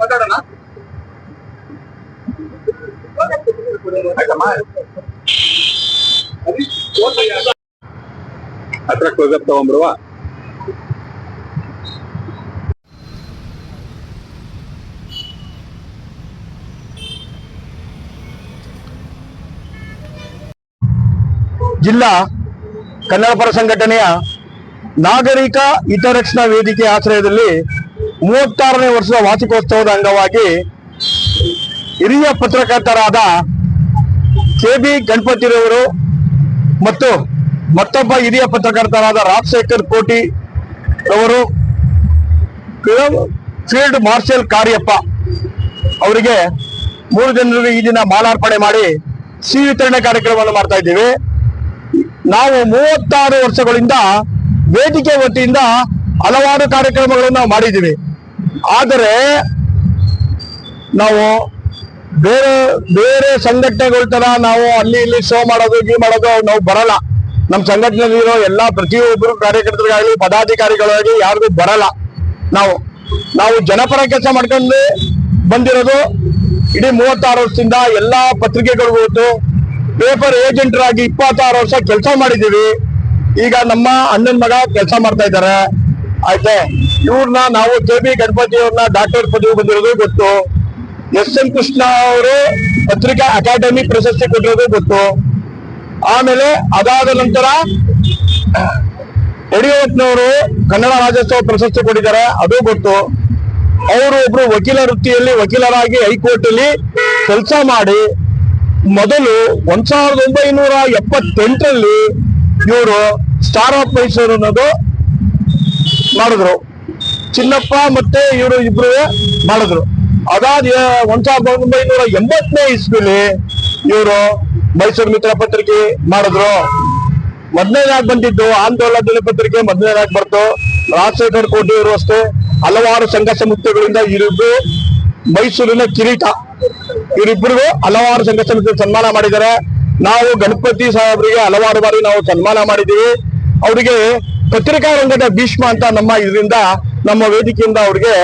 ಮಾತಾಡೋಣ ಆಯ್ತಮ್ಮ? ಅದಿ, ಹೋಗ್ತೀಯಾ? ಹತ್ರ ಕ್ಲೋಸ್ ಅಪ್ ತಗೊಂಡ್ಬಿಡುವ ಜಿಲ್ಲಾ ಕನ್ನಡ ಪರ ಸಂಘಟನೆಯ ನಾಗರಿಕ ಹಿತರಕ್ಷಣಾ ವೇದಿಕೆ ಆಶ್ರಯದಲ್ಲಿ ಮೂವತ್ತಾರನೇ ವರ್ಷದ ವಾರ್ಷಿಕೋತ್ಸವದ ಅಂಗವಾಗಿ ಹಿರಿಯ ಪತ್ರಕರ್ತರಾದ ಕೆ ಬಿ ಗಣಪತಿರವರು ಮತ್ತು ಮತ್ತೊಬ್ಬ ಹಿರಿಯ ಪತ್ರಕರ್ತರಾದ ರಾಜಶೇಖರ್ ಕೋಟಿ ರವರು ಫೀಲ್ಡ್ ಮಾರ್ಷಲ್ ಕಾರ್ಯಪ್ಪ ಅವರಿಗೆ ಮೂರು ಜನರಿಗೆ ಈ ದಿನ ಮಾಲಾರ್ಪಣೆ ಮಾಡಿ ಸಿಹಿ ವಿತರಣೆ ಕಾರ್ಯಕ್ರಮವನ್ನು ಮಾಡ್ತಾ ಇದ್ದೇವೆ. ನಾವು ಮೂವತ್ತಾರು ವರ್ಷಗಳಿಂದ ವೇದಿಕೆ ವತಿಯಿಂದ ಹಲವಾರು ಕಾರ್ಯಕ್ರಮಗಳನ್ನು ನಾವು ಮಾಡಿದ್ದೀವಿ. ಆದರೆ ನಾವು ಬೇರೆ ಬೇರೆ ಸಂಘಟನೆಗಳ ತರ ನಾವು ಅಲ್ಲಿ ಇಲ್ಲಿ ಶೋ ಮಾಡೋದು ಈ ಮಾಡೋದು ನಾವು ಬರಲ್ಲ. ನಮ್ಮ ಸಂಘಟನೆಯಲ್ಲಿರೋ ಎಲ್ಲ ಪ್ರತಿಯೊಬ್ಬರು ಕಾರ್ಯಕರ್ತರಿಗಾಗಲಿ, ಪದಾಧಿಕಾರಿಗಳಾಗಲಿ ಯಾರಿಗೂ ಬರಲ್ಲ. ನಾವು ನಾವು ಜನಪರ ಕೆಲಸ ಮಾಡ್ಕೊಂಡು ಬಂದಿರೋದು ಇಡೀ ಮೂವತ್ತಾರು ವರ್ಷದಿಂದ ಎಲ್ಲಾ ಪತ್ರಿಕೆಗಳಿಗೂ ಪೇಪರ್ ಏಜೆಂಟರಾಗಿ ಇಪ್ಪತ್ತಾರು ವರ್ಷ ಕೆಲಸ ಮಾಡಿದ್ದೀವಿ. ಈಗ ನಮ್ಮ ಅಣ್ಣನ ಮಗ ಕೆಲಸ ಮಾಡ್ತಾ ಇದ್ದಾರೆ. ಆಯ್ತೆ? ಇವ್ರನ್ನ ನಾವು ಕೆ ಬಿ ಗಣಪತಿ ಅವ್ರನ್ನ ಡಾಕ್ಟರ್ ಪದವಿ ಬಂದಿರೋದು ಗೊತ್ತು. ಎಸ್ ಎನ್ ಕೃಷ್ಣ ಅವರು ಪತ್ರಿಕಾ ಅಕಾಡೆಮಿ ಪ್ರಶಸ್ತಿ ಕೊಟ್ಟಿರೋದು ಗೊತ್ತು. ಆಮೇಲೆ ಅದಾದ ನಂತರ ಯಡಿಯೂರಪ್ಪನವರು ಕನ್ನಡ ರಾಜ್ಯೋತ್ಸವ ಪ್ರಶಸ್ತಿ ಕೊಟ್ಟಿದ್ದಾರೆ. ಅದು ಗೊತ್ತು. ಅವರು ಒಬ್ರು ವಕೀಲ ವೃತ್ತಿಯಲ್ಲಿ ವಕೀಲರಾಗಿ ಹೈಕೋರ್ಟ್ ಅಲ್ಲಿ ಕೆಲಸ ಮಾಡಿ ಮೊದಲು ಒಂದ್ ಸಾವಿರದ ಒಂಬೈನೂರ ಎಪ್ಪತ್ತೆಂಟರಲ್ಲಿ ಇವರು ಸ್ಟಾರ್ ಆಫ್ ಮೈಸೂರು ಅನ್ನೋದು ಮಾಡಿದ್ರು. ಚಿನ್ನಪ್ಪ ಮತ್ತೆ ಇವರು ಇಬ್ರು ಮಾಡಿದ್ರು. ಅದಾದ ಒಂದ್ ಸಾವಿರದ ಒಂಬೈನೂರ ಎಂಬತ್ತನೇ ಇಸ್ವಿಲಿ ಇವರು ಮೈಸೂರು ಮಿತ್ರ ಪತ್ರಿಕೆ ಮಾಡಿದ್ರು. ಮೊದಲನೇದಾಗಿ ಬಂದಿದ್ದು ಆಂದೋಲನ ದಿನಪತ್ರಿಕೆ ಮೊದಲನೇದಾಗಿ ಬರ್ತು ರಾಜಶೇಖರ್ ಕೋಟೆ ಇರುವಷ್ಟೇ. ಹಲವಾರು ಸಂಘ ಸಂಸ್ಥೆಗಳಿಂದ ಇವರಿಬ್ರು ಮೈಸೂರಿನ ಕಿರೀಟ. ಇವರಿಬ್ಬರಿಗೂ ಹಲವಾರು ಸಂಘ ಸನ್ಮಾನ ಮಾಡಿದ್ದಾರೆ. ನಾವು ಗಣಪತಿ ಸಾಹೇಬರಿಗೆ ಹಲವಾರು ಬಾರಿ ನಾವು ಸನ್ಮಾನ ಮಾಡಿದ್ದೀವಿ. ಅವರಿಗೆ ಪತ್ರಿಕಾ ರಂಗದ ಭೀಷ್ಮ ಅಂತ ನಮ್ಮ ಇದರಿಂದ, ನಮ್ಮ ವೇದಿಕೆಯಿಂದ ಅವರಿಗೆ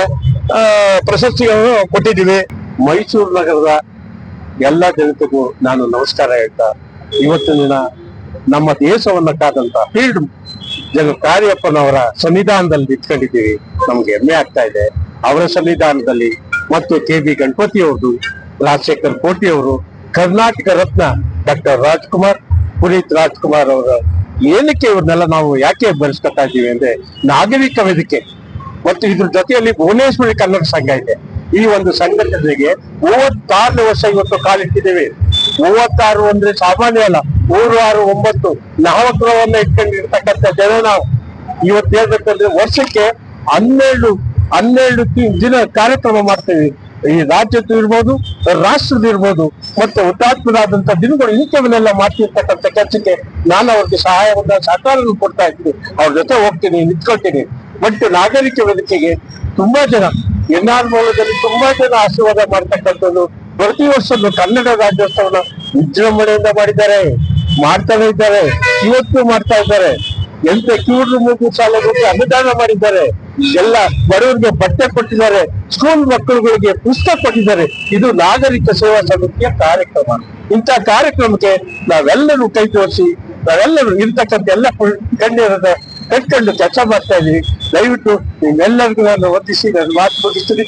ಪ್ರಶಸ್ತಿಗಳನ್ನು ಕೊಟ್ಟಿದ್ದೀವಿ. ಮೈಸೂರು ನಗರದ ಎಲ್ಲ ಜನತೆಗೂ ನಾನು ನಮಸ್ಕಾರ ಹೇಳ್ತಾ, ಇವತ್ತಿನ ದಿನ ನಮ್ಮ ದೇಶವನ್ನ ಕಾದಂತ ಫೀಲ್ಡ್ ಜನ ಕಾರ್ಯಪ್ಪನವರ ಸನ್ನಿಧಾನದಲ್ಲಿ ನಿಂತ್ಕೊಂಡಿದ್ದೀವಿ. ನಮ್ಗೆ ಹೆಮ್ಮೆ ಆಗ್ತಾ ಇದೆ. ಅವರ ಸನ್ನಿಧಾನದಲ್ಲಿ ಮತ್ತು ಕೆ ಬಿ ಗಣಪತಿ ಅವರು ರಾಜಶೇಖರ್ ಕೋಟಿ ಅವರು ಕರ್ನಾಟಕ ರತ್ನ ಡಾಕ್ಟರ್ ರಾಜ್ಕುಮಾರ್, ಪುನೀತ್ ರಾಜ್ಕುಮಾರ್ ಅವರ ಏನಕ್ಕೆ ಇವ್ರನ್ನೆಲ್ಲ ನಾವು ಯಾಕೆ ಬರೆಸ್ಕೊತಾ ಇದ್ದೀವಿ ಅಂದ್ರೆ ನಾಗರಿಕ ವೇದಿಕೆ. ಮತ್ತು ಇದ್ರ ಜೊತೆಯಲ್ಲಿ ಭುವನೇಶ್ವರಿ ಕನ್ನಡ ಸಂಘ ಇದೆ. ಈ ಒಂದು ಸಂಘಟನೆಗೆ ಮೂವತ್ತಾರು ವರ್ಷ ಇವತ್ತು ಕಾಲಿಟ್ಟಿದ್ದೇವೆ ಮೂವತ್ತಾರು ಅಂದ್ರೆ ಸಾಮಾನ್ಯ ಅಲ್ಲ, ಮೂರು, ಆರು, ಒಂಬತ್ತು ನಾಮಕರವನ್ನ ಇಟ್ಕೊಂಡಿರ್ತಕ್ಕಂಥ ಜನ ನಾವು. ಇವತ್ತು ಹೇಳ್ಬೇಕಂದ್ರೆ ವರ್ಷಕ್ಕೆ ಹನ್ನೆರಡು ಹನ್ನೆರಡು ದಿನ ಕಾರ್ಯಕ್ರಮ ಮಾಡ್ತೇವೆ. ಈ ರಾಜ್ಯದ್ದು ಇರ್ಬೋದು ರಾಷ್ಟ್ರದ ಇರ್ಬೋದು, ಮತ್ತೆ ಹುತಾತ್ಮರಾದಂತ ದಿನಗಳು ಇಂಥವನ್ನೆಲ್ಲ ಮಾಡ್ತಿರ್ತಕ್ಕಂಥ ಕೆಲಸಕ್ಕೆ ನಾನು ಅವ್ರಿಗೆ ಸಹಾಯವನ್ನ ಸಹಕಾರವನ್ನು ಕೊಡ್ತಾ ಇದ್ದೀನಿ. ಅವ್ರ ಜೊತೆ ಹೋಗ್ತೀನಿ, ನಿಂತ್ಕೊಳ್ತೀನಿ. ಬಟ್ ನಾಗರಿಕ ವೇದಿಕೆಗೆ ತುಂಬಾ ಜನ ಎನ್ ಆರ್ ಮೂಲದಲ್ಲಿ ತುಂಬಾ ಜನ ಆಶೀರ್ವಾದ ಮಾಡ್ತಕ್ಕಂಥದ್ದು. ಪ್ರತಿ ವರ್ಷದ ಕನ್ನಡ ರಾಜ್ಯೋತ್ಸವನ ವಿಜೃಂಭಣೆಯಿಂದ ಮಾಡಿದ್ದಾರೆ, ಮಾಡ್ತಾನೆ ಇದ್ದಾರೆ, ಇವತ್ತು ಮಾಡ್ತಾ ಇದ್ದಾರೆ. ಎಂತ ಕಿವುಡ್ರು ಮೂಗು ಶಾಲೆಗಳಿಗೆ ಅನುದಾನ ಮಾಡಿದ್ದಾರೆ. ಎಲ್ಲ ಬಡವರಿಗೆ ಬಟ್ಟೆ ಕೊಟ್ಟಿದ್ದಾರೆ. ಸ್ಕೂಲ್ ಮಕ್ಕಳುಗಳಿಗೆ ಪುಸ್ತಕ ಕೊಟ್ಟಿದ್ದಾರೆ. ಇದು ನಾಗರಿಕ ಸೇವಾ ಸಮಿತಿಯ ಕಾರ್ಯಕ್ರಮ. ಇಂಥ ಕಾರ್ಯಕ್ರಮಕ್ಕೆ ನಾವೆಲ್ಲರೂ ಕೈ ತೋರಿಸಿ ನಾವೆಲ್ಲರೂ ಇರ್ತಕ್ಕಂಥ ಎಲ್ಲ ಗಣ್ಯರದ ಕಟ್ಕೊಂಡು ಕೆಲಸ ಮಾಡ್ತಾ ಇದ್ದೀವಿ. ದಯವಿಟ್ಟು ನಿಮ್ಮೆಲ್ಲರಿಗೂ ನಾನು ವಂದಿಸಿ ನಾನು ಮಾತು ಮುಗಿಸ್ತೀನಿ.